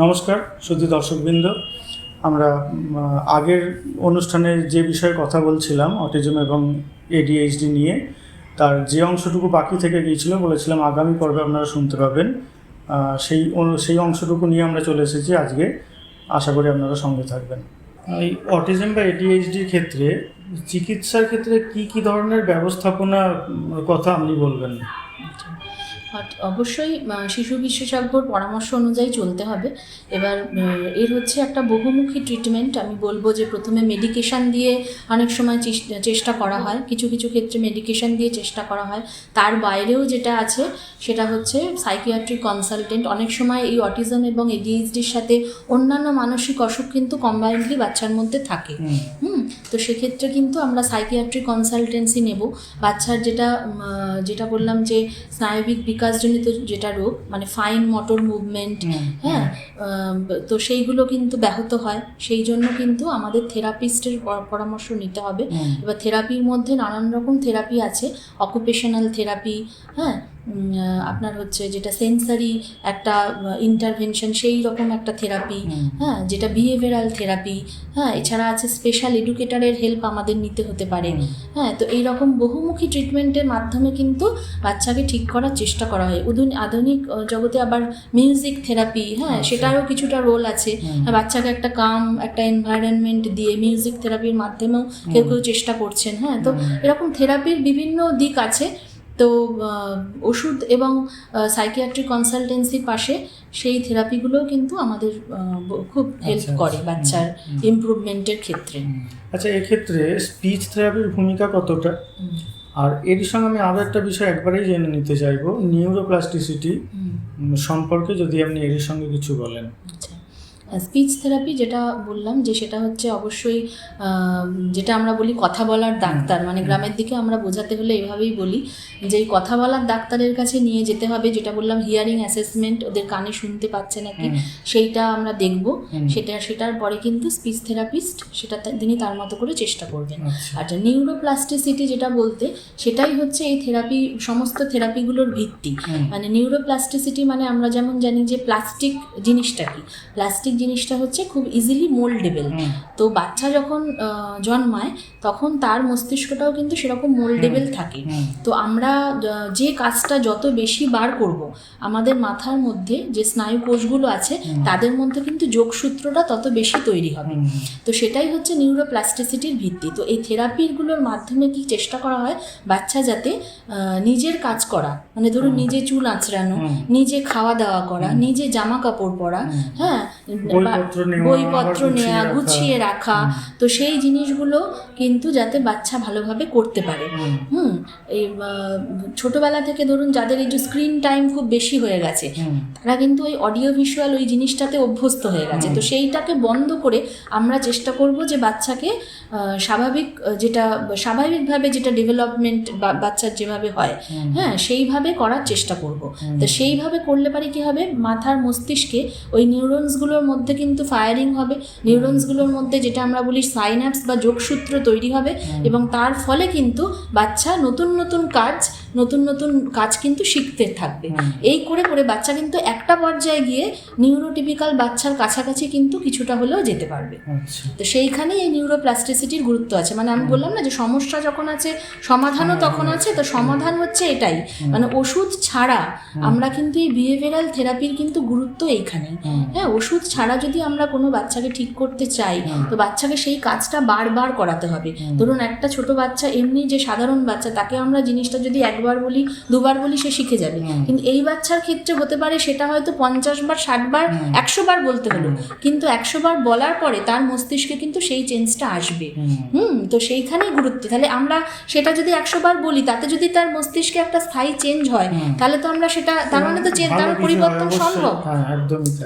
নমস্কার শুধু দর্শকবৃন্দ। আমরা আগের অনুষ্ঠানে যে বিষয়ে কথা বলছিলাম, অটিজম এবং এডিএইচডি নিয়ে, তার যে অংশটুকু বাকি থেকে গিয়েছিল, বলেছিলাম আগামী পর্বে আপনারা শুনতে পাবেন। সেই সেই অংশটুকু নিয়ে আমরা চলে এসেছি আজকে। আশা করি আপনারা সঙ্গে থাকবেন। এই অটিজম বা এডিএইচডির ক্ষেত্রে চিকিৎসার ক্ষেত্রে কি কি ধরনের ব্যবস্থাপনা কথা আপনি বলবেন? অবশ্যই শিশু বিশেষজ্ঞর পরামর্শ অনুযায়ী চলতে হবে। এবার এর হচ্ছে একটা বহুমুখী ট্রিটমেন্ট আমি বলব যে প্রথমে মেডিকেশান দিয়ে অনেক সময় চেষ্টা করা হয়। কিছু কিছু ক্ষেত্রে মেডিকেশান দিয়ে চেষ্টা করা হয়। তার বাইরেও যেটা আছে সেটা হচ্ছে সাইকিয়াট্রিক কনসালটেন্ট অনেক সময় এই অটিজম এবং এডিএইচডির সাথে অন্যান্য মানসিক অসুখ কিন্তু কম্বাইন্ডলি বাচ্চার মধ্যে থাকে। হুম, হুম তো সেক্ষেত্রে কিন্তু আমরা সাইকিয়াট্রিক কনসালটেন্সি নেব। বাচ্চার যেটা যেটা বললাম যে স্নায়বিক বিকাশজনিত যেটা রোগ মানে ফাইন মোটর মুভমেন্ট হ্যাঁ তো সেইগুলো কিন্তু ব্যাহত হয়। সেই জন্য কিন্তু আমাদের থেরাপিস্টের পরামর্শ নিতে হবে। এবার থেরাপির মধ্যে নানান রকম থেরাপি আছে। অকুপেশনাল থেরাপি হ্যাঁ আপনার হচ্ছে যেটা সেন্সারি একটা ইন্টারভেনশন সেই রকম একটা থেরাপি হ্যাঁ যেটা বিহেভিয়ারাল থেরাপি হ্যাঁ এছাড়া আছে স্পেশাল এডুকেটারের হেল্প আমাদের নিতে হতে পারে। হ্যাঁ তো এই রকম বহুমুখী ট্রিটমেন্টের মাধ্যমে কিন্তু বাচ্চাকে ঠিক করার চেষ্টা করা হয়। উদুন- আধুনিক জগতে আবার মিউজিক থেরাপি হ্যাঁ আচ্ছা। সেটারও কিছুটা রোল আছে। হ্যাঁ, বাচ্চাকে একটা কাম একটা এনভায়রনমেন্ট দিয়ে মিউজিক থেরাপির মাধ্যমেও কেউ কেউ চেষ্টা করছেন হ্যাঁ তো এরকম থেরাপির বিভিন্ন দিক আছে। তো ওষুধ এবং সাইকিয়াট্রিক কনসালটেন্সির পাশে সেই থেরাপিগুলোও কিন্তু আমাদের খুব হেল্প আচ্ছা, করে আচ্ছা। বাচ্চার হুম, ইমপ্রুভমেন্টের ক্ষেত্রে। আচ্ছা এক্ষেত্রে স্পিচ থেরাপির ভূমিকা কতটা? আর এর সঙ্গে আমি আরও একটা বিষয় একবারেই জেনে নিতে চাইব নিউরোপ্লাস্টিসিটি সম্পর্কে যদি আপনি এর সঙ্গে কিছু বলেন। আচ্ছা। স্পিচ থেরাপি যেটা বললাম যে সেটা হচ্ছে অবশ্যই যেটা আমরা বলি কথা বলার ডাক্তার। মানে গ্রামের দিকে আমরা বোঝাতে হলে এভাবেই বলি যে এই কথা বলার ডাক্তারের কাছে নিয়ে যেতে হবে। যেটা বললাম হিয়ারিং অ্যাসেসমেন্ট ওদের কানে শুনতে পাচ্ছে নাকি সেইটা আমরা দেখব। সেটা সেটার পরে কিন্তু স্পিচ থেরাপিস্ট সেটা তিনি তার মতো করে চেষ্টা করবেন। আচ্ছা। আচ্ছা নিউরোপ্লাস্টিসিটি যেটা বলতে সেটাই হচ্ছে এই থেরাপি সমস্ত থেরাপিগুলোর ভিত্তি। মানে নিউরোপ্লাস্টিসিটি মানে আমরা যেমন জানি যে প্লাস্টিক জিনিসটা কি? প্লাস্টিক জিনিসটা হচ্ছে খুব ইজিলি মোল্ডেবল তো বাচ্চা যখন জন্মায় তখন তার মস্তিষ্কটাও কিন্তু সেরকম মোল্ডেবল থাকে। তো আমরা যে কাজটা যত বেশি বার করব আমাদের মাথার মধ্যে যে স্নায়ু কোষগুলো আছে তাদের মধ্যে কিন্তু যোগসূত্রটা তত বেশি তৈরি হবে। তো সেটাই হচ্ছে নিউরোপ্লাস্টিসিটির ভিত্তি। তো এই থেরাপিগুলোর মাধ্যমে কি চেষ্টা করা হয়? বাচ্চা যাতে নিজের কাজ করা মানে ধরুন নিজে চুল আঁচড়ানো নিজে খাওয়া দাওয়া করা নিজে জামা কাপড় পরা হ্যাঁ? বইপত্র নেওয়া, গুছিয়ে রাখা। তো সেই জিনিসগুলো কিন্তু যাতে বাচ্চা ভালোভাবে করতে পারে। হুম, এই ছোটবেলা থেকে ধরুন যাদের এই যে স্ক্রিন টাইম খুব বেশি হয়ে গেছে তারা কিন্তু ওই অডিও ভিজুয়াল ওই জিনিসটাতে অভ্যস্ত হয়ে গেছে। তো সেইটাকে বন্ধ করে আমরা চেষ্টা করব যে বাচ্চাকে স্বাভাবিক যেটা স্বাভাবিকভাবে যেটা ডেভেলপমেন্ট বাচ্চার যেভাবে হয় হ্যাঁ সেইভাবে করার চেষ্টা করব। তো সেইভাবে করলে পারে কি হবে? মাথার মস্তিষ্কে ওই নিউরনসগুলোর মধ্যে কিন্তু ফায়ারিং হবে নিউরনসগুলোর মধ্যে যেটা আমরা বলি সাইন্যাপস বা যোগসূত্র তৈরি হবে এবং তার ফলে কিন্তু বাচ্চা নতুন নতুন কাজ নতুন নতুন কাজ কিন্তু শিখতে থাকবে। এই করে করে বাচ্চা কিন্তু একটা পর্যায়ে গিয়ে নিউরোটিপিক্যাল বাচ্চার কাছাকাছি কিন্তু কিছুটা হলেও যেতে পারবে। আচ্ছা। তো সেইখানেই এই নিউরোপ্লাস্টিসিটির গুরুত্ব আছে। মানে আমি বললাম না যে সমস্যা যখন আছে সমাধানও তখন আছে তো সমাধান হচ্ছে এটাই। মানে ওষুধ ছাড়া আমরা কিন্তু এই বিহেভিয়ারাল থেরাপির কিন্তু গুরুত্ব এইখানেই। হ্যাঁ ওষুধ ছাড়া যদি আমরা কোনো বাচ্চাকে ঠিক করতে চাই তো বাচ্চাকে সেই কাজটা বারবার করাতে হবে। ধরুন একটা ছোট বাচ্চা এমনি যে সাধারণ বাচ্চা তাকে আমরা জিনিসটা যদি একবার বলি দুবার বলি সে শিখে যাবে। কিন্তু এই বাচ্চার ক্ষেত্রে হতে পারে সেটা হয়তো পঞ্চাশ বার ষাট বার একশো বার বলতে হলো। কিন্তু একশো বার বলার পরে তার মস্তিষ্কে কিন্তু সেই চেঞ্জটা আসবে। হুম, তো সেইখানেই গুরুত্ব। তাহলে আমরা সেটা যদি একশো বার বলি তাতে যদি তার মস্তিষ্কে একটা স্থায়ী চেঞ্জ হয় তাহলে তো আমরা সেটা তার মানে তো চেঞ্জ তার পরিবর্তন সম্ভব। হ্যাঁ।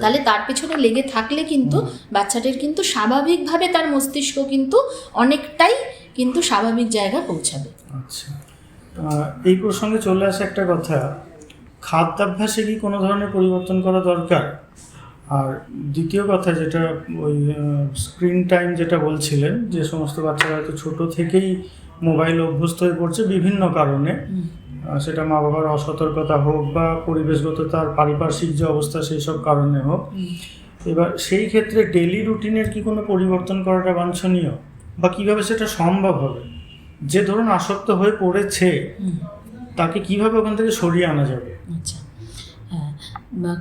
তাহলে তার পেছনে লেগে থাকলে কিন্তু বাচ্চাটির কিন্তু স্বাভাবিকভাবে তার মস্তিষ্ক কিন্তু অনেকটাই কিন্তু স্বাভাবিক জায়গা পৌঁছাবে। আচ্ছা। এই প্রসঙ্গে চলে আসে একটা কথা খাদ্যাভ্যাসে কি কোনো ধরনের পরিবর্তন করা দরকার? আর দ্বিতীয় কথা যেটা ওই স্ক্রিন টাইম যেটা বলছিলেন যে সমস্ত বাচ্চারা হয়তো ছোট থেকেই মোবাইল অভ্যস্ত হয়ে পড়ছে বিভিন্ন কারণে সেটা মা বাবার অসতর্কতা হোক বা পরিবেশগত তার পারিপার্শ্বিক যে অবস্থা সেই সব কারণে হোক। এবার সেই ক্ষেত্রে ডেলি রুটিনের কি কোনো পরিবর্তন করাটা বাঞ্ছনীয়? বা কীভাবে সেটা সম্ভব হবে? যে ধরুন আসক্ত হয়ে পড়েছে তাকে কীভাবে ওখান থেকে সরিয়ে আনা যাবে? আচ্ছা। হ্যাঁ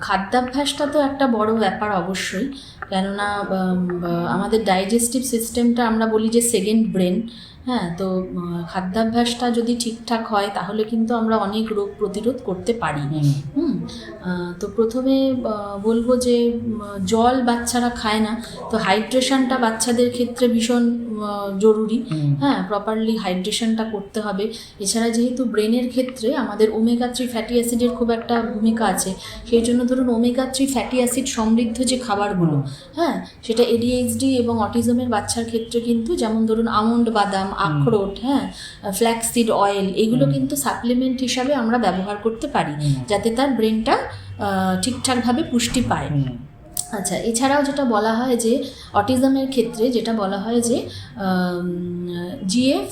খাদ্যাভ্যাসটা তো একটা বড় ব্যাপার অবশ্যই। কেননা আমাদের ডাইজেস্টিভ সিস্টেমটা আমরা বলি যে সেকেন্ড ব্রেন হ্যাঁ তো খাদ্যাভ্যাসটা যদি ঠিকঠাক হয় তাহলে কিন্তু আমরা অনেক রোগ প্রতিরোধ করতে পারি। হুম। তো প্রথমে বলব যে জল বাচ্চারা খায় না তো হাইড্রেশনটা বাচ্চাদের ক্ষেত্রে ভীষণ জরুরি। হ্যাঁ প্রপারলি হাইড্রেশনটা করতে হবে। এছাড়া যেহেতু ব্রেনের ক্ষেত্রে আমাদের ওমেগা থ্রি ফ্যাটি অ্যাসিডের খুব একটা ভূমিকা আছে সেই জন্য ধরুন ওমেগা থ্রি ফ্যাটি অ্যাসিড সমৃদ্ধ যে খাবারগুলো হ্যাঁ সেটা এডিএইচডি এবং অটিজমের বাচ্চার ক্ষেত্রে কিন্তু যেমন ধরুন আমন্ড বাদাম আখরোট হ্যাঁ ফ্ল্যাক্সিড অয়েল এগুলো কিন্তু সাপ্লিমেন্ট হিসাবে আমরা ব্যবহার করতে পারি যাতে তার ব্রেনটা ঠিকঠাকভাবে পুষ্টি পায়। আচ্ছা এছাড়াও যেটা বলা হয় যে অটিজমের ক্ষেত্রে যেটা বলা হয় যে জিএফ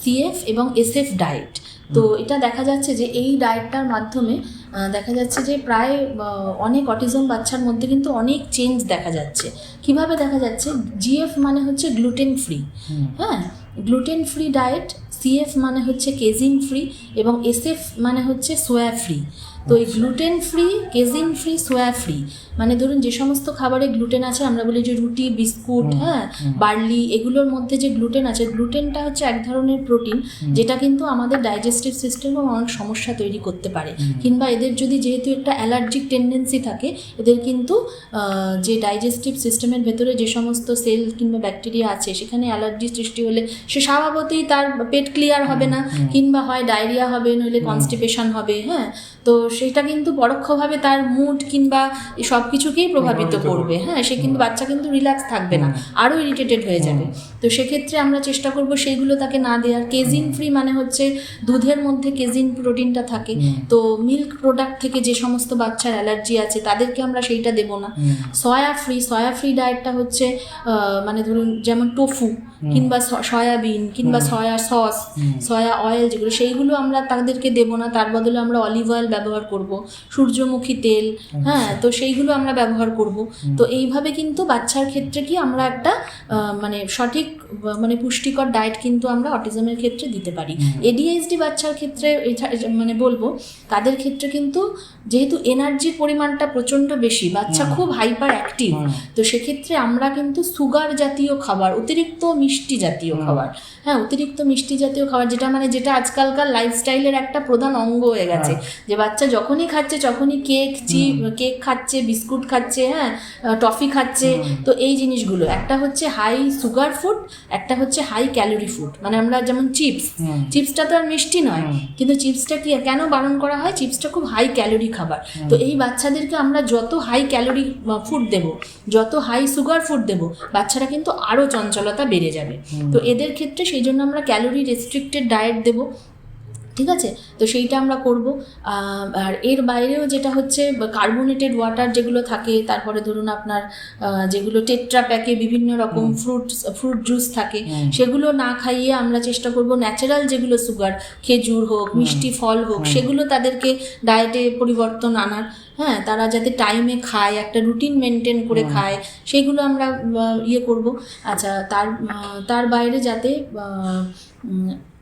সিএফ এবং এসএফ ডায়েট তো এটা দেখা যাচ্ছে যে এই ডায়েটটার মাধ্যমে দেখা যাচ্ছে যে প্রায় অনেক অটিজম বাচ্চার মধ্যে কিন্তু অনেক চেঞ্জ দেখা যাচ্ছে। কীভাবে দেখা যাচ্ছে? জিএফ মানে হচ্ছে গ্লুটেন ফ্রি হ্যাঁ? গ্লুটেন ফ্রি ডায়েট সিএফ মানে হচ্ছে কেজিন ফ্রি এবং এসএফ মানে হচ্ছে সোয়া ফ্রি তো এই gluten free casein free soya free মানে ধরুন যে সমস্ত খাবারে গ্লুটেন আছে আমরা বলি যে রুটি বিস্কুট হ্যাঁ বার্লি এগুলোর মধ্যে যে গ্লুটেন আছে গ্লুটেনটা হচ্ছে এক ধরনের প্রোটিন যেটা কিন্তু আমাদের ডাইজেস্টিভ সিস্টেমে অনেক সমস্যা তৈরি করতে পারে। কিংবা এদের যদি যেহেতু একটা অ্যালার্জিক টেন্ডেন্সি থাকে এদের কিন্তু যে ডাইজেস্টিভ সিস্টেমের ভেতরে যে সমস্ত সেল কিংবা ব্যাকটেরিয়া আছে সেখানে অ্যালার্জি সৃষ্টি হলে সে স্বভাবতই তার পেট ক্লিয়ার হবে না কিংবা হয় ডায়রিয়া হবে নইলে কনস্টিপেশন হবে হ্যাঁ। তো সেটা কিন্তু পরোক্ষভাবে তার মুড কিংবা সব কিছুকেই প্রভাবিত করবে। হ্যাঁ সে কিন্তু বাচ্চা কিন্তু রিল্যাক্স থাকবে না আরও ইরিটেটেড হয়ে যাবে। তো সেক্ষেত্রে আমরা চেষ্টা করব সেইগুলো তাকে না দেওয়ার। কেজিন ফ্রি মানে হচ্ছে দুধের মধ্যে কেজিন প্রোটিনটা থাকে। তো মিল্ক প্রোডাক্ট থেকে যে সমস্ত বাচ্চার অ্যালার্জি আছে তাদেরকে আমরা সেইটা দেবো না। সয়া ফ্রি সয়া ফ্রি ডায়েটটা হচ্ছে মানে ধরুন যেমন টোফু কিংবা সয়াবিন কিংবা সয়া সস সয়া অয়েল যেগুলো সেইগুলো আমরা তাদেরকে দেবো না তার বদলে আমরা অলিভ অয়েল ব্যবহার করব। সূর্যমুখী তেল হ্যাঁ তো সেইগুলো আমরা ব্যবহার করব। তো এইভাবে কিন্তু বাচ্চার ক্ষেত্রে কি আমরা একটা মানে সঠিক মানে পুষ্টিকর ডায়েট কিন্তু আমরা অটিজমের ক্ষেত্রে দিতে পারি। এডিএইচডি বাচ্চার ক্ষেত্রে মানে বলব তাদের ক্ষেত্রে কিন্তু যেহেতু এনার্জির পরিমাণটা প্রচণ্ড বেশি বাচ্চা খুব হাইপার অ্যাক্টিভ তো সেক্ষেত্রে আমরা কিন্তু সুগার জাতীয় খাবার অতিরিক্ত মিষ্টি জাতীয় খাবার। হ্যাঁ অতিরিক্ত মিষ্টি জাতীয় খাবার যেটা মানে যেটা আজকালকার লাইফস্টাইলের একটা প্রধান অঙ্গ হয়ে গেছে। যে বাচ্চা যখনই খাচ্ছে যখনই কেক চিপ কেক খাচ্ছে বিস্কুট খাচ্ছে হ্যাঁ টফি খাচ্ছে তো এই জিনিসগুলো। একটা হচ্ছে হাই সুগার ফুড একটা হচ্ছে হাই ক্যালোরি ফুড মানে আমরা যেমন চিপস চিপসটা তো আর মিষ্টি নয় কিন্তু চিপসটা কি কেন বারণ করা হয়? চিপসটা খুব হাই ক্যালোরি খাবার। তো এই বাচ্চাদেরকে আমরা যত হাই ক্যালোরি ফুড দেব যত হাই সুগার ফুড দেব বাচ্চারা কিন্তু আরও চঞ্চলতা বেড়ে যাবে। তো এদের ক্ষেত্রে সেই জন্য আমরা ক্যালোরি রেস্ট্রিক্টেড ডায়েট দেব। ঠিক আছে? তো সেইটা আমরা করব। আর এর বাইরেও যেটা হচ্ছে কার্বোনেটেড ওয়াটার যেগুলো থাকে তারপরে ধরুন আপনার যেগুলো টেট্রা প্যাকে বিভিন্ন রকম ফ্রুট ফ্রুট জুস থাকে সেগুলো না খাইয়ে আমরা চেষ্টা করব ন্যাচারাল যেগুলো সুগার খেজুর হোক মিষ্টি ফল হোক সেগুলো তাদেরকে ডায়েটে পরিবর্তন আনার। হ্যাঁ তারা যাতে টাইমে খায় একটা রুটিন মেনটেন করে খায় সেগুলো আমরা ইয়ে করব। আচ্ছা তার তার বাইরে যাতে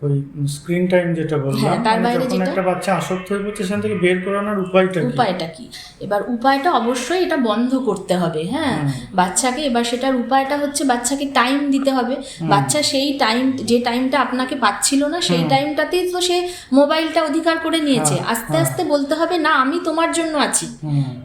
ওই স্ক্রিন টাইম যেটা বললাম হ্যাঁ, তার মানে বাইরে যখন যেটা- একটা বাচ্চা আসক্ত হয়ে পড়ছে সেখান থেকে বের করানোর উপায়টা কি? উপায়টা কি? এবার উপায়টা অবশ্যই এটা বন্ধ করতে হবে হ্যাঁ? বাচ্চাকে এবার সেটার উপায়টা হচ্ছে বাচ্চাকে টাইম দিতে হবে। বাচ্চা সেই টাইম যে টাইমটা আপনাকে পাচ্ছিল না সেই টাইমটাতেই তো সে মোবাইলটা অধিকার করে নিয়েছে। আস্তে আস্তে বলতে হবে না আমি তোমার জন্য আছি।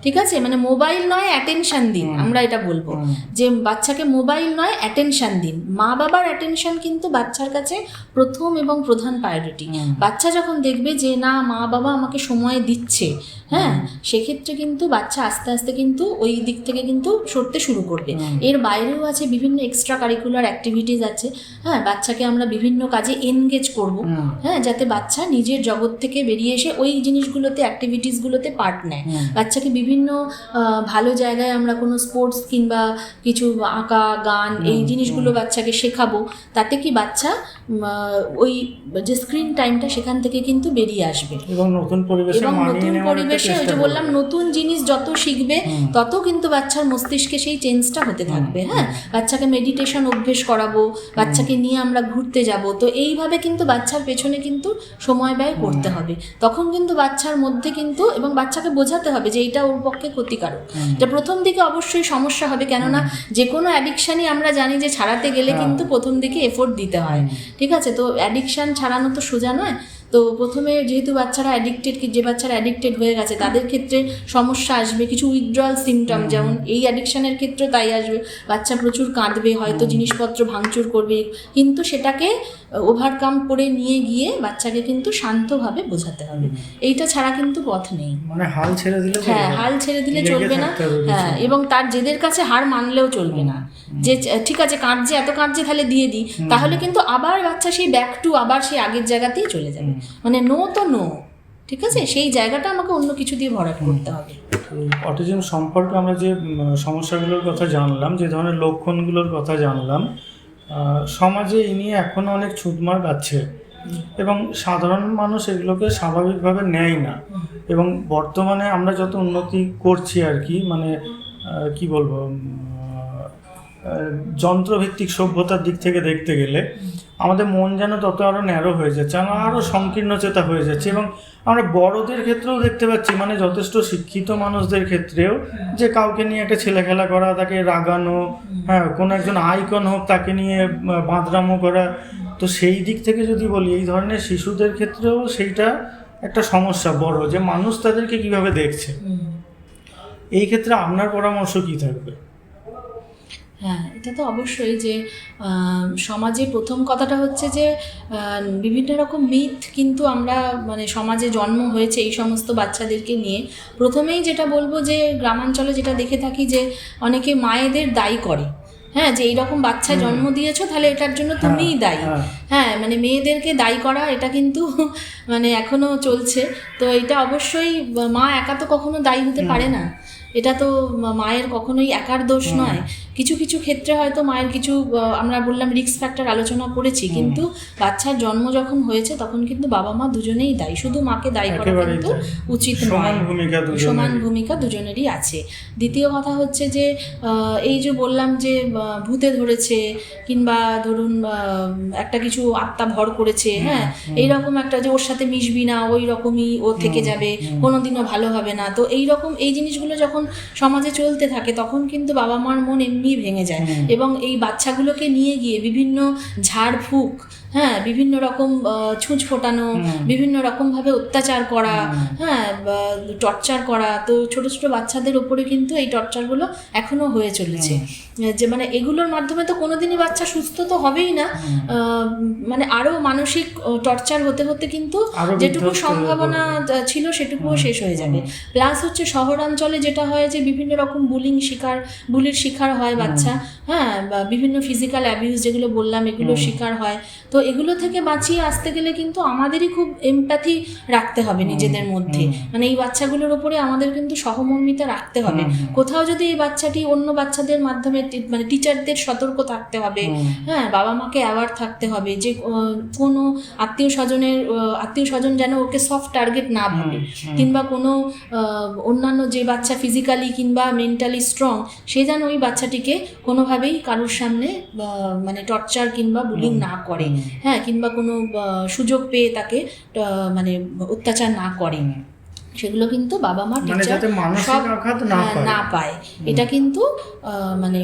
ঠিক আছে? মানে মোবাইল নয় অ্যাটেনশন দিন আমরা এটা বলব। যে বাচ্চাকে মোবাইল নয় অ্যাটেনশন দিন। মা বাবার অ্যাটেনশন কিন্তু বাচ্চার কাছে প্রথম এবং প্রধান প্রায়োরিটি বাচ্চা যখন দেখবে যে না মা বাবা আমাকে সময় দিচ্ছে হ্যাঁ সেক্ষেত্রে কিন্তু বাচ্চা আস্তে আস্তে কিন্তু ওই দিক থেকে কিন্তু সরতে শুরু করবে। এর বাইরেও আছে বিভিন্ন এক্সট্রা কারিকুলার অ্যাক্টিভিটিস আছে হ্যাঁ বাচ্চাকে আমরা বিভিন্ন কাজে এনগেজ করব হ্যাঁ যাতে বাচ্চা নিজের জগৎ থেকে বেরিয়ে এসে ওই জিনিসগুলোতে অ্যাক্টিভিটিসগুলোতে পার্ট নেয়। বাচ্চাকে বিভিন্ন ভালো জায়গায় আমরা কোনো স্পোর্টস কিংবা কিছু আঁকা গান এই জিনিসগুলো বাচ্চাকে শেখাবো তাতে কি বাচ্চা ওই যে স্ক্রিন টাইমটা সেখান থেকে কিন্তু বেরিয়ে আসবে। এবং নতুন পরিবেশে এবং নতুন নেওয়ার একটা ওই যে বললাম নতুন জিনিস যত শিখবে তত কিন্তু বাচ্চার মস্তিষ্কে সেই চেঞ্জটা হতে থাকবে হ্যাঁ? বাচ্চাকে মেডিটেশন অভ্যেস করাবো বাচ্চাকে নিয়ে আমরা ঘুরতে যাব। তো এইভাবে কিন্তু বাচ্চার পেছনে কিন্তু সময় ব্যয় করতে হবে। তখন কিন্তু বাচ্চার মধ্যে কিন্তু এবং বাচ্চাকে বোঝাতে হবে যে এটা ওর পক্ষে ক্ষতিকারক। এটা প্রথম দিকে অবশ্যই সমস্যা হবে কেননা যে কোনো অ্যাডিকশানই আমরা জানি যে ছাড়াতে গেলে হ্যাঁ। কিন্তু প্রথম দিকে এফোর্ট দিতে হয়। ঠিক আছে? তো অ্যাডিকশান ছাড়ানো তো সোজা নয়। তো প্রথমে যেহেতু বাচ্চারা অ্যাডিক্টেড যে বাচ্চারা অ্যাডিক্টেড হয়ে গেছে তাদের ক্ষেত্রে সমস্যা আসবে কিছু উইথড্রয়াল সিমটম যেমন এই অ্যাডিকশানের ক্ষেত্রে তাই আসবে। বাচ্চা প্রচুর কাঁদবে হয়তো জিনিসপত্র ভাঙচুর করবে কিন্তু সেটাকে ওভারকাম করে নিয়ে গিয়ে বাচ্চাকে কিন্তু শান্তভাবে বোঝাতে হবে। এইটা ছাড়া কিন্তু পথ নেই। মানে হাল ছেড়ে দিলে হ্যাঁ হাল ছেড়ে দিলে চলবে না। হ্যাঁ এবং তার জেদের কাছে হার মানলেও চলবে না। যে ঠিক আছে কাঁদছে এত কাঁদছে তাহলে দিয়ে দিই। তাহলে কিন্তু আবার বাচ্চা সেই ব্যাক টু আবার সেই আগের জায়গাতেই চলে যাবে। মানে নো তো নো ঠিক আছে? সেই জায়গাটা আমাকে অন্য কিছু দিয়ে ভরাট করতে হবে। অটিজম সম্পর্কে আমরা যে সমস্যাগুলোর কথা জানলাম যে ধরনের লক্ষণগুলোর কথা জানলাম সমাজে এই নিয়ে এখনও অনেক ছুটমার আছে। এবং সাধারণ মানুষ এগুলোকে স্বাভাবিকভাবে নেয় না। এবং বর্তমানে আমরা যত উন্নতি করছি আর কি মানে কি বলব যন্ত্রভিত্তিক সভ্যতার দিক থেকে দেখতে গেলে আমাদের মন যেন তত আরও ন্যারো হয়ে যাচ্ছে আমরা আরও সংকীর্ণচেতা হয়ে যাচ্ছে এবং আমরা বড়দের ক্ষেত্রেও দেখতে পাচ্ছি মানে যথেষ্ট শিক্ষিত মানুষদের ক্ষেত্রেও যে কাউকে নিয়ে একটা ছেলে খেলা করা তাকে রাগানো হ্যাঁ কোনো একজন আইকন হোক তাকে নিয়ে আহ, বাঁদরামো করা। তো সেই দিক থেকে যদি বলি এই ধরনের শিশুদের ক্ষেত্রেও সেইটা একটা সমস্যা বড় যে মানুষ তাদেরকে কীভাবে দেখছে। এই ক্ষেত্রে আপনার পরামর্শ কি থাকবে? হ্যাঁ এটা তো অবশ্যই যে সমাজে প্রথম কথাটা হচ্ছে যে বিভিন্ন রকম মিথ কিন্তু আমরা মানে সমাজে জন্ম হয়েছে এই সমস্ত বাচ্চাদেরকে নিয়ে। প্রথমেই যেটা বলব যে গ্রামাঞ্চলে যেটা দেখে থাকি যে অনেকে মায়েদের দায়ী করে। হ্যাঁ যে এইরকম বাচ্চা জন্ম দিয়েছ তাহলে এটার জন্য তুমিই দায়ী। হ্যাঁ। হ্যাঁ মানে মেয়েদেরকে দায়ী করা এটা কিন্তু মানে এখনও চলছে। তো এটা অবশ্যই মা একা তো কখনো দায়ী হতে পারে না। এটা তো মায়ের কখনোই একার দোষ নয়। কিছু কিছু ক্ষেত্রে হয়তো মায়ের কিছু আমরা বললাম রিস্ক ফ্যাক্টর আলোচনা করেছি। কিন্তু বাচ্চার জন্ম যখন হয়েছে তখন কিন্তু বাবা মা দুজনেই দায়ী। শুধু মাকে দায়ী করা কিন্তু উচিত নয়। সমান ভূমিকা দুজনেরই আছে। দ্বিতীয় কথা হচ্ছে যে এই যে বললাম যে ভূতে ধরেছে কিংবা ধরুন একটা কিছু আত্মা ভর করেছে হ্যাঁ? এইরকম একটা যে ওর সাথে মিশবি না ওই রকমই ও থেকে যাবে কোনোদিনও ভালো হবে না। তো এই রকম এই জিনিসগুলো যখন সমাজে চলতে থাকে তখন কিন্তু বাবা মার মন এমনি ভেঙে যায়। এবং এই বাচ্চাগুলোকে নিয়ে গিয়ে বিভিন্ন ঝাড়ফুঁক হ্যাঁ বিভিন্ন রকম ছুঁচ ফোটানো। বিভিন্ন রকমভাবে অত্যাচার করা হ্যাঁ টর্চার করা। তো ছোট ছোট বাচ্চাদের ওপরে কিন্তু এই টর্চারগুলো এখনও হয়ে চলেছে। যে মানে এগুলোর মাধ্যমে তো কোনোদিনই বাচ্চা সুস্থ তো হবেই না। মানে আরও মানসিক টর্চার হতে হতে কিন্তু যেটুকু সম্ভাবনা ছিল সেটুকুও শেষ হয়ে যাবে। প্লাস হচ্ছে শহরাঞ্চলে যেটা হয় যে বিভিন্ন রকম বুলিং শিকার বুলির শিকার হয় বাচ্চা। হ্যাঁ বা বিভিন্ন ফিজিক্যাল অ্যাবিউজ যেগুলো বললাম এগুলো শিকার হয়। তো এগুলো থেকে বাঁচিয়ে আসতে গেলে কিন্তু আমাদেরই খুব এমপ্যাথি রাখতে হবে নিজেদের মধ্যে। মানে এই বাচ্চাগুলোর উপরে আমাদের কিন্তু সহমর্মিতা রাখতে হবে। কোথাও যদি এই বাচ্চাটি অন্য বাচ্চাদের মাধ্যমে মানে টিচারদের সতর্ক থাকতে হবে হ্যাঁ বাবা মাকে অ্যাওয়ার থাকতে হবে যে কোনো আত্মীয় স্বজনের আত্মীয় স্বজন যেন ওকে সফট টার্গেট না ভাবে। কিংবা কোনো অন্যান্য যে বাচ্চা ফিজিক্যালি কিংবা মেন্টালি স্ট্রং সে যেন ওই বাচ্চাটিকে কোনোভাবেই কারোর সামনে মানে টর্চার কিংবা বুলিং না করে। হ্যাঁ কিংবা কোনো সুযোগ পেয়ে তাকে মানে অত্যাচার না করে সেগুলো কিন্তু বাবা মা মানে টিচার সব না হ্যাঁ, পায়। না পায়। এটা কিন্তু মানে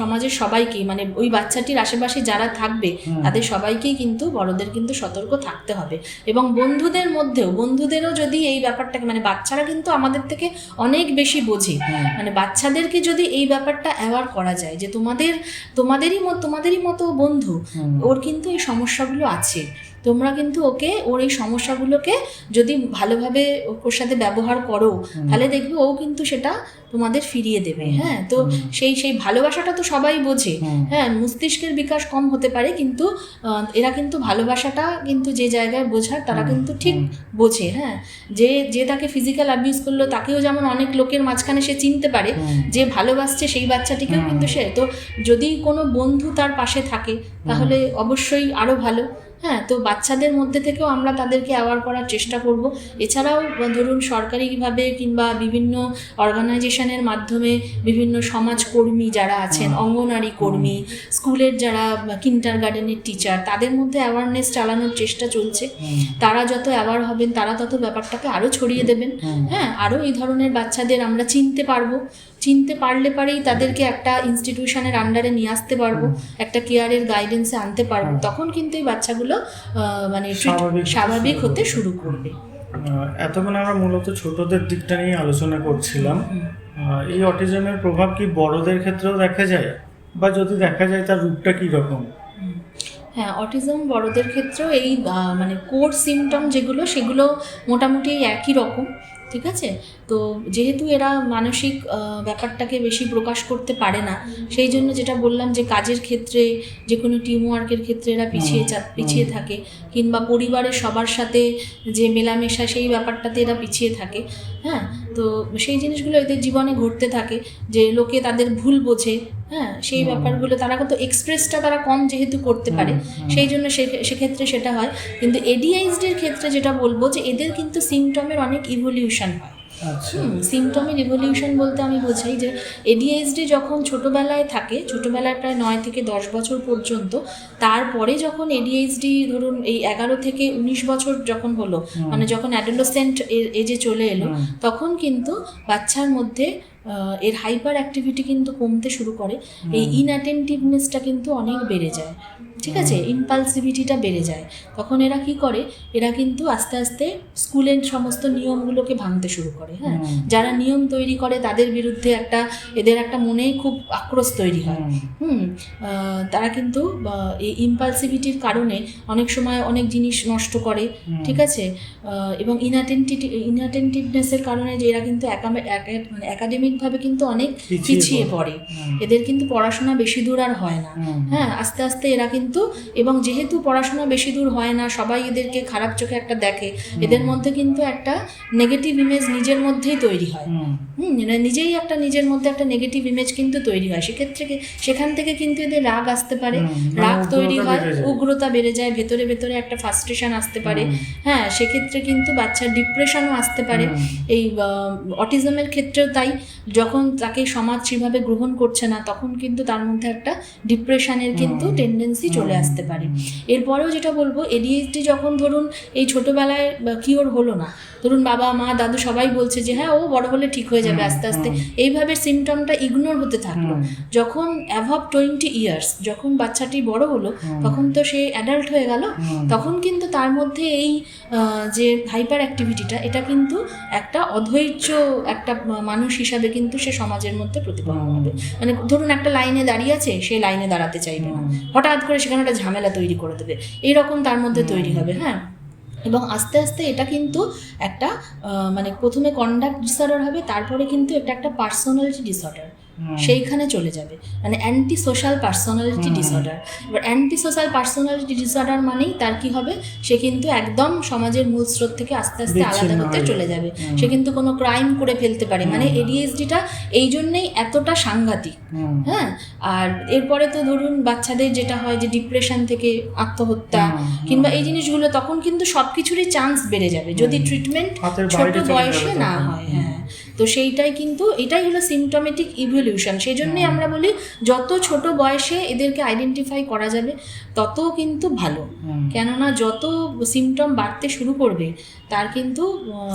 সমাজের সবাইকেই মানে ওই বাচ্চাটির আশেপাশে যারা থাকবে তাদের সবাইকেই কিন্তু বড়দের কিন্তু সতর্ক থাকতে হবে। এবং বন্ধুদের মধ্যেও বন্ধুদেরও যদি এই ব্যাপারটাকে মানে বাচ্চারা কিন্তু আমাদের থেকে অনেক বেশি বোঝে। মানে বাচ্চাদেরকে যদি এই ব্যাপারটা অ্যাওয়ার করা যায় যে তোমাদের তোমাদেরই মতো তোমাদেরই মতো বন্ধু ওর কিন্তু এই সমস্যাগুলো আছে। তোমরা কিন্তু ওকে ওর এই সমস্যাগুলোকে যদি ভালোভাবে ওর সাথে ব্যবহার করো তাহলে দেখবে ও কিন্তু সেটা তোমাদের ফিরিয়ে দেবে হ্যাঁ? তো সেই সেই ভালোবাসাটা তো সবাই বোঝে হ্যাঁ? মস্তিষ্কের বিকাশ কম হতে পারে কিন্তু এরা কিন্তু ভালোবাসাটা কিন্তু যে জায়গায় বোঝার তারা কিন্তু ঠিক বোঝে হ্যাঁ? যে যে তাকে ফিজিক্যাল অ্যাবিউজ করল তাকেও যেমন অনেক লোকের মাঝখানে সে চিনতে পারে যে ভালোবাসছে সেই বাচ্চাটিকেও কিন্তু সে। তো যদি কোনো বন্ধু তার পাশে থাকে তাহলে অবশ্যই আরও ভালো হ্যাঁ? তো বাচ্চাদের মধ্যে থেকেও আমরা তাদেরকে অ্যাওয়ার করার চেষ্টা করব। এছাড়াও ধরুন সরকারিভাবে কিংবা বিভিন্ন অর্গানাইজেশনের মাধ্যমে বিভিন্ন সমাজকর্মী যারা আছেন অঙ্গনারী কর্মী স্কুলের যারা কিন্টার গার্ডেনের টিচার তাদের মধ্যে অ্যাওয়ারনেস চালানোর চেষ্টা চলছে। তারা যত অ্যাওয়ার হবেন তারা তত ব্যাপারটাকে আরও ছড়িয়ে দেবেন। হ্যাঁ আরও এই ধরনের বাচ্চাদের আমরা চিনতে পারব। চিনতে পারলে পারেই তাদেরকে একটা ইনস্টিটিউশনের আন্ডারে নিয়ে আসতে পারব একটা কেয়ারের গাইডেন্সে আনতে পারব। তখন কিন্তু এই বাচ্চাগুলো মানে স্বাভাবিক হতে শুরু করবে। এতক্ষণ আমরা মূলত ছোটদের দিকটা নিয়ে আলোচনা করছিলাম। এই অটিজমের প্রভাব কি বড়দের ক্ষেত্রেও দেখা যায়? বা যদি দেখা যায়, তার রূপটা কি রকম? হ্যাঁ অটিজম বড়দের ক্ষেত্রেও এই মানে কোর সিমটম যেগুলো, সেগুলো মোটামুটি একই রকম, ঠিক আছে? তো যেহেতু এরা মানসিক ব্যাপারটাকে বেশি প্রকাশ করতে পারে না সেই জন্য যেটা বললাম যে কাজের ক্ষেত্রে যে কোনো টিম ওয়ার্কের ক্ষেত্রে এরা পিছিয়ে চা- পিছিয়ে থাকে কিংবা পরিবারের সবার সাথে যে মেলামেশা সেই ব্যাপারটাতে এরা পিছিয়ে থাকে হ্যাঁ? তো সেই জিনিসগুলো এদের জীবনে ঘটতে থাকে যে লোকে তাদের ভুল বোঝে হ্যাঁ? সেই ব্যাপারগুলো তারা কত এক্সপ্রেসটা তারা কম যেহেতু করতে পারে সেই জন্য সে- সেক্ষেত্রে সেটা হয়। কিন্তু এডিআইসডির ক্ষেত্রে যেটা বলব যে এদের কিন্তু সিমটমের অনেক ইভলিউশন হয়। আচ্ছা রিভলিউশন বলতে আমি বোঝাই যে এডিএইচডি যখন ছোটোবেলায় থাকে ছোটোবেলায় প্রায় নয় থেকে দশ বছর পর্যন্ত তারপরে যখন এডিএইচডি ধরুন এই এগারো থেকে উনিশ বছর যখন হলো মানে যখন অ্যাডোলোসেন্ট এজে চলে এলো তখন কিন্তু বাচ্চার মধ্যে এর হাইপার অ্যাক্টিভিটি কিন্তু কমতে শুরু করে। এই ইনঅ্যাটেন্টিভনেসটা কিন্তু অনেক বেড়ে যায়। ঠিক আছে? ইম্পালসিভিটিটা বেড়ে যায়। তখন এরা কি করে? এরা কিন্তু আস্তে আস্তে স্কুলের সমস্ত নিয়মগুলোকে ভাঙতে শুরু করে হ্যাঁ? যারা নিয়ম তৈরি করে তাদের বিরুদ্ধে একটা এদের একটা মনে খুব আক্রোশ তৈরি হয়। হুম। তারা কিন্তু এই ইম্পালসিভিটির কারণে অনেক সময় অনেক জিনিস নষ্ট করে। ঠিক আছে? এবং ইনঅ্যাটেন্টিটি ইনঅ্যাটেন্টিভনেসের কারণে যে এরা কিন্তু একামে- একা- একাডেমিকভাবে কিন্তু অনেক পিছিয়ে পড়ে। এদের কিন্তু পড়াশোনা বেশি দূর আর হয় না। হ্যাঁ আস্তে আস্তে এরা কিন্তু এবং যেহেতু পড়াশোনা বেশি দূর হয় না সবাই এদেরকে খারাপ চোখে একটা দেখে এদের মধ্যে কিন্তু একটা নেগেটিভ ইমেজ নিজের মধ্যেই তৈরি হয়। হুম। হুম নিজেই একটা নিজের মধ্যে একটা নেগেটিভ ইমেজ কিন্তু তৈরি হয়। সেক্ষেত্রে সেখান থেকে কিন্তু এদের রাগ আসতে পারে। মানে রাগ তৈরি হয় উগ্রতা বেড়ে যায় ভেতরে ভেতরে একটা ফ্রাস্ট্রেশন আসতে পারে। হ্যাঁ সেক্ষেত্রে কিন্তু বাচ্চার ডিপ্রেশনও আসতে পারে। এই অটিজমের ক্ষেত্রেও তাই। যখন তাকে সমাজ সেভাবে গ্রহণ করছে না তখন কিন্তু তার মধ্যে একটা ডিপ্রেশনের কিন্তু টেন্ডেন্সি চলে আসতে পারে। এরপরেও যেটা বলব এডিএইচডি যখন ধরুন এই ছোটোবেলায় কিওর হলো না ধরুন বাবা মা দাদু সবাই বলছে যে হ্যাঁ ও বড় হলে ঠিক হয়ে যাবে আস্তে আস্তে। এইভাবে সিমটমটা ইগনোর হতে থাকল। যখন অ্যাভব টোয়েন্টি ইয়ার্স যখন বাচ্চাটি বড় হলো তখন তো সে অ্যাডাল্ট হয়ে গেল। তখন কিন্তু তার মধ্যে এই যে হাইপার অ্যাক্টিভিটিটা এটা কিন্তু একটা অধৈর্য একটা মানুষ হিসাবে কিন্তু সে সমাজের মধ্যে প্রতিফলন হবে মানে ধরুন একটা লাইনে দাঁড়িয়ে আছে সে লাইনে দাঁড়াতে চাইবে না। হঠাৎ করে সেখানে একটা ঝামেলা তৈরি করে দেবে। এইরকম তার মধ্যে তৈরি হবে হ্যাঁ? এবং আস্তে আস্তে এটা কিন্তু একটা মানে প্রথমে কন্ডাক্ট ডিসঅর্ডার হবে তারপরে কিন্তু এটা একটা পার্সোনালিটি ডিসঅর্ডার সেইখানে চলে যাবে। মানে অ্যান্টি সোশ্যাল পার্সোনালিটি ডিসঅর্ডার এবার অ্যান্টি সোশ্যাল পার্সোনালিটি ডিসঅর্ডার মানেই তার কি হবে? সে কিন্তু একদম সমাজের মূল স্রোত থেকে আস্তে আস্তে আলাদা হতে চলে যাবে। সে কিন্তু কোনো ক্রাইম করে ফেলতে পারে। মানে এডিএসডিটা এই জন্যেই এতটা সাংঘাতিক। হ্যাঁ? আর এরপরে তো ধরুন বাচ্চাদের যেটা হয় যে ডিপ্রেশন থেকে আত্মহত্যা কিংবা এই জিনিসগুলো তখন কিন্তু সব কিছুরই চান্স বেড়ে যাবে। যদি ট্রিটমেন্ট ছোট বয়সে না হয় হ্যাঁ। তো সেইটাই কিন্তু এটাই হলো সিমটোমেটিক ইভলিউশন সেই জন্যই আমরা বলি যত ছোট বয়সে এদেরকে আইডেন্টিফাই করা যাবে তত কিন্তু ভালো। কেননা যত সিমটম বাড়তে শুরু করবে তার কিন্তু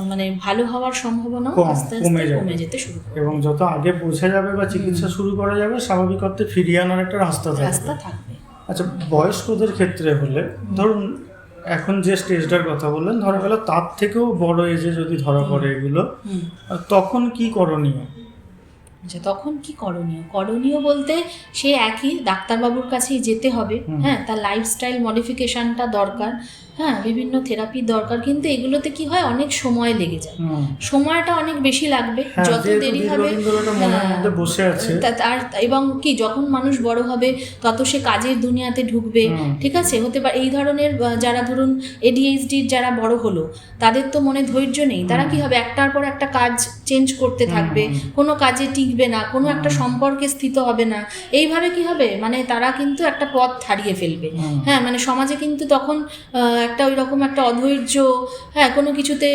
মানে ভালো হওয়ার সম্ভাবনা আস্তে আস্তে কমে যেতে শুরু করবে। এবং যত আগে বোঝা যাবে বা চিকিৎসা শুরু করা যাবে স্বাভাবিক অর্থে ফিরিয়ে আনার একটা রাস্তা রাস্তা থাকবে। থাকবে আচ্ছা বয়স্কদের ক্ষেত্রে হলে ধরুন এখন যে স্টেজটার কথা বললেন ধরা গেল তার থেকেও বড় এজে যদি ধরা পড়ে এগুলো তখন কি করণীয়? আচ্ছা তখন কি করণীয়? করণীয় বলতে সে একই ডাক্তারবাবুর কাছেই যেতে হবে হ্যাঁ তার লাইফস্টাইল মডিফিকেশনটা দরকার। হ্যাঁ বিভিন্ন থেরাপির দরকার কিন্তু এগুলোতে কি হয় অনেক সময় লেগে যায়। সময়টা অনেক বেশি লাগবে হ্যাঁ যত দেরি হবে হ্যাঁ, বসে আছে। আর এবং কি যখন মানুষ বড় হবে তত সে কাজের দুনিয়াতে ঢুকবে ঠিক আছে? হতে পারে এই ধরনের যারা ধরুন এডিএইচডির যারা বড় হলো তাদের তো মনে ধৈর্য নেই। তারা কি হবে একটার পর একটা কাজ চেঞ্জ করতে থাকবে কোনো কাজে টিকবে না কোনো একটা সম্পর্কে স্থিত হবে না। এইভাবে কি হবে? মানে তারা কিন্তু একটা পথ হারিয়ে ফেলবে। হ্যাঁ মানে সমাজে কিন্তু তখন একটা ওই রকম একটা অধৈর্য হ্যাঁ কোনো কিছুতে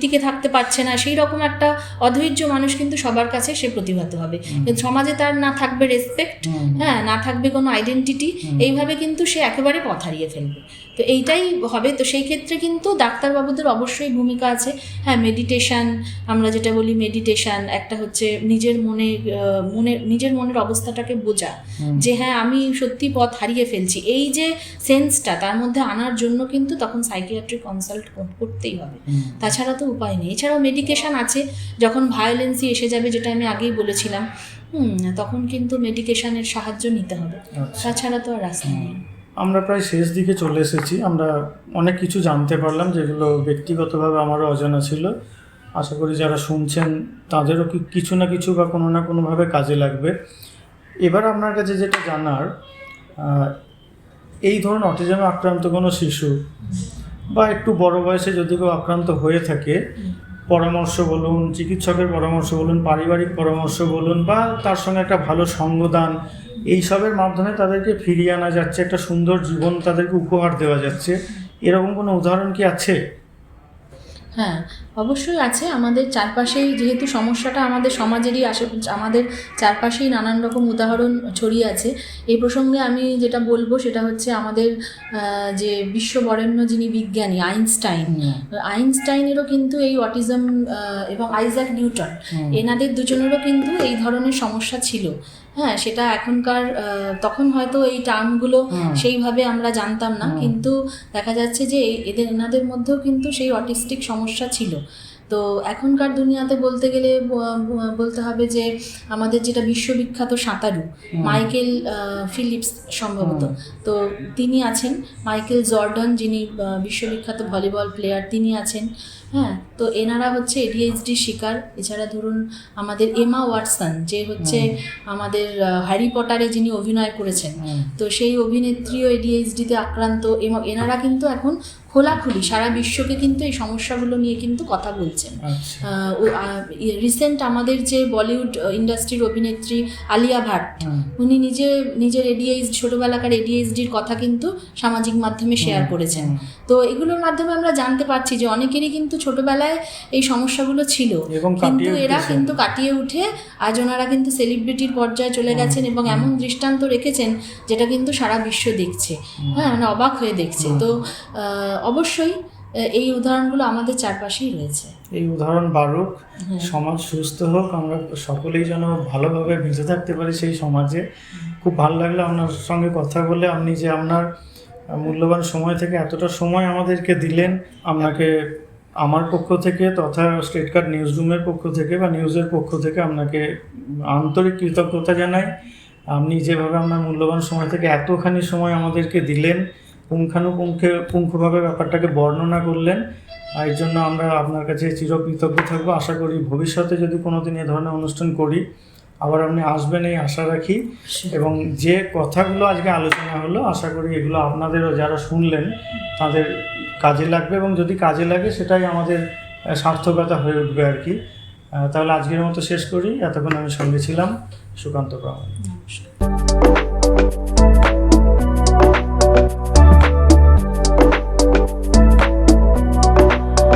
টিকে থাকতে পারছে না সেই রকম একটা অধৈর্য মানুষ কিন্তু সবার কাছে সে প্রতিভাত হবে। কিন্তু সমাজে তার না থাকবে রেসপেক্ট হ্যাঁ না থাকবে কোনো আইডেন্টিটি এইভাবে কিন্তু সে একেবারে পথ হারিয়ে ফেলবে। তো এইটাই হবে। তো সেই ক্ষেত্রে কিন্তু ডাক্তারবাবুদের অবশ্যই ভূমিকা আছে। হ্যাঁ মেডিটেশন আমরা যেটা বলি মেডিটেশন একটা হচ্ছে নিজের মনে মনে নিজের মনের অবস্থাটাকে বোঝা যে হ্যাঁ আমি সত্যি পথ হারিয়ে ফেলছি। এই যে সেন্সটা তার মধ্যে আনার জন্য কিন্তু তখন সাইকিয়াট্রিক কনসাল্ট করতেই হবে। তাছাড়া তো উপায় নেই। এছাড়াও মেডিকেশান আছে। যখন ভায়োলেন্সি এসে যাবে যেটা আমি আগেই বলেছিলাম তখন কিন্তু মেডিকেশানের সাহায্য নিতে হবে। আচ্ছা। তাছাড়া তো আর রাস্তা নেই। আমরা প্রায় শেষ দিকে চলে এসেছি। আমরা অনেক কিছু জানতে পারলাম যেগুলো ব্যক্তিগতভাবে আমারও অজানা ছিল। আশা করি যারা শুনছেন তাদেরও কি কিছু না কিছু বা কোনো না কোনোভাবে কাজে লাগবে। এবার আপনার কাছে যেটা জানার এই ধরুন অটিজমে আক্রান্ত কোনো শিশু বা একটু বড় বয়সে যদি কেউ আক্রান্ত হয়ে থাকে, পরামর্শ বলুন, চিকিৎসকের পরামর্শ বলুন, পারিবারিক পরামর্শ বলুন বা তার সঙ্গে একটা ভালো সঙ্গদান, এইসবের মাধ্যমে তাদেরকে ফিরিয়ে আনা যাচ্ছে, একটা সুন্দর জীবন তাদেরকে উপহার দেওয়া যাচ্ছে। এরকম কোনো উদাহরণ কি আছে? হ্যাঁ অবশ্যই আছে। আমাদের চারপাশেই যেহেতু সমস্যাটা আমাদের সমাজেরই আসে আমাদের চারপাশেই নানান রকম উদাহরণ ছড়িয়ে আছে। এই প্রসঙ্গে আমি যেটা বলব সেটা হচ্ছে আমাদের যে বিশ্ববরেণ্য যিনি বিজ্ঞানী আইনস্টাইন আইনস্টাইনেরও কিন্তু এই অটিজম এবং আইজ্যাক নিউটন এনাদের দুজনেরও কিন্তু এই ধরনের সমস্যা ছিল। হ্যাঁ সেটা এখনকার তখন হয়তো এই টার্মগুলো সেইভাবে আমরা জানতাম না। কিন্তু দেখা যাচ্ছে যে এদের এনাদের মধ্যেও কিন্তু সেই অটিস্টিক সমস্যা ছিল। তো এখনকার দুনিয়াতে বলতে গেলে বলতে হবে যে আমাদের যেটা বিশ্ববিখ্যাত সাঁতারু মাইকেল ফিলিপস সম্ভবত। তো তিনি আছেন মাইকেল জর্ডন যিনি বিশ্ববিখ্যাত ভলিবল প্লেয়ার তিনি আছেন হ্যাঁ? তো এনারা হচ্ছে এডিএইচডি শিকার। এছাড়া ধরুন আমাদের এমা ওয়াটসন যে হচ্ছে আমাদের হ্যারি পটারে যিনি অভিনয় করেছেন। তো সেই অভিনেত্রীও এডিএইচডিতে আক্রান্ত এবং এনারা কিন্তু এখন খোলাখুলি সারা বিশ্বকে কিন্তু এই সমস্যাগুলো নিয়ে কিন্তু কথা বলছেন। আচ্ছা। রিসেন্ট আমাদের যে বলিউড ইন্ডাস্ট্রির অভিনেত্রী আলিয়া ভাট উনি নিজে নিজের এডিএইচ ছোটবেলাকার এডিএইচডির কথা কিন্তু সামাজিক মাধ্যমে শেয়ার করেছেন। তো এগুলোর মাধ্যমে আমরা জানতে পারছি যে অনেকেরই কিন্তু ছোটবেলায় এই সমস্যাগুলো ছিল। কিন্তু এরা কিন্তু কাটিয়ে উঠে আজ ওনারা কিন্তু সেলিব্রিটির পর্যায়ে চলে গেছেন এবং এমন দৃষ্টান্ত রেখেছেন যেটা কিন্তু সারা বিশ্ব দেখছে। হ্যাঁ মানে অবাক হয়ে দেখছে। তো অবশ্যই এই উদাহরণগুলো আমাদের চারপাশেই রয়েছে। এই উদাহরণ বাড়ুক হ্যাঁ। সমাজ সুস্থ হোক আমরা সকলেই যেন ভালোভাবে বেঁচে থাকতে পারি সেই সমাজে। খুব ভালো লাগল আপনার সঙ্গে কথা বলে। আপনি যে আপনার মূল্যবান সময় থেকে এতটা সময় আমাদেরকে দিলেন আপনাকে আমার পক্ষ থেকে তথা স্টেট কার্ড নিউজ রুমের পক্ষ থেকে বা নিউজের পক্ষ থেকে আপনাকে আন্তরিক কৃতজ্ঞতা জানাই। আপনি যেভাবে আপনার মূল্যবান সময় থেকে এতখানি সময় আমাদেরকে দিলেন, পুঙ্খানুপুঙ্খে, পুঙ্খভাবে ব্যাপারটাকে বর্ণনা করলেন এর জন্য আমরা আপনার কাছে চিরকৃতজ্ঞ থাকব। আশা করি ভবিষ্যতে যদি কোনোদিন এ ধরনের অনুষ্ঠান করি, আবার আপনি আসবেন এই আশা রাখি। এবং যে কথাগুলো আজকে আলোচনা হলো, আশা করি এগুলো আপনাদেরও যারা শুনলেন, তাদের কাজে লাগবে এবং যদি কাজে লাগে সেটাই আমাদের সার্থকতা হয়ে উঠবে আর কি। তাহলে আজকের মতো শেষ করি। এতক্ষণ আমি সঙ্গে ছিলাম সুকান্ত প্রামাণিক